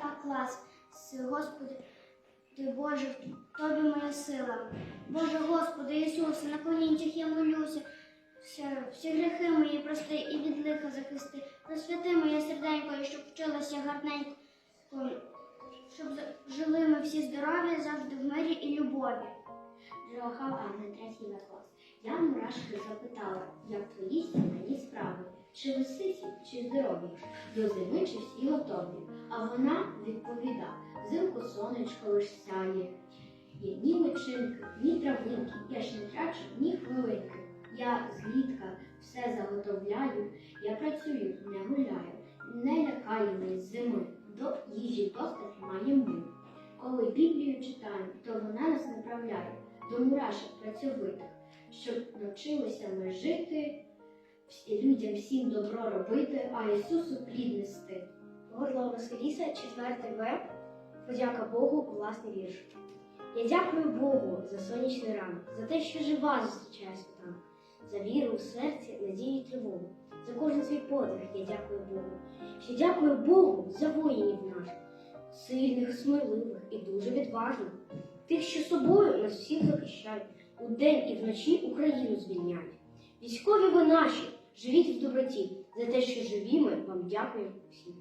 А клас. Господи, ти Боже, тобі моя сила. Боже Господи Ісусе, на колінцях я молюся. Всі, всі гріхи мої прости і від лиха захисти. Просвяти моє серденько, щоб вчилася гарненько, щоб жили ми всі здорові завжди в мирі і любові. Джохав Анна, третій клас. Я мурашки запитала, як твої сімейні справи, чи ви ситі, чи здорові, до зими чи всі готові. А вона відповіда, взимку сонечко лиш сяє. Є ні личинки, ні травинки, я ж не трачу ні хвилинки. Я злітка все заготовляю, я працюю, не гуляю, не лякаю ми зими, до їжі достатньо маємо ми. Коли Біблію читаємо, то вона нас направляє до мурашок працьовитих, щоб навчилися ми жити, людям всім добро робити, а Ісусу плід нести. Горло Василіса, 4 В. Подяка Богу, власний вірш. Я дякую Богу за сонячний ранок, за те, що жива зустрічає світанок, за віру в серці, надію і тривогу. За кожен свій подвиг я дякую Богу. Ще дякую Богу за воїнів наших, сильних, сміливих і дуже відважних, тих, що собою нас всіх захищають, удень і вночі Україну звільняють. Військові ви наші, живіть в доброті, за те, що живі ми вам дякуємо всім.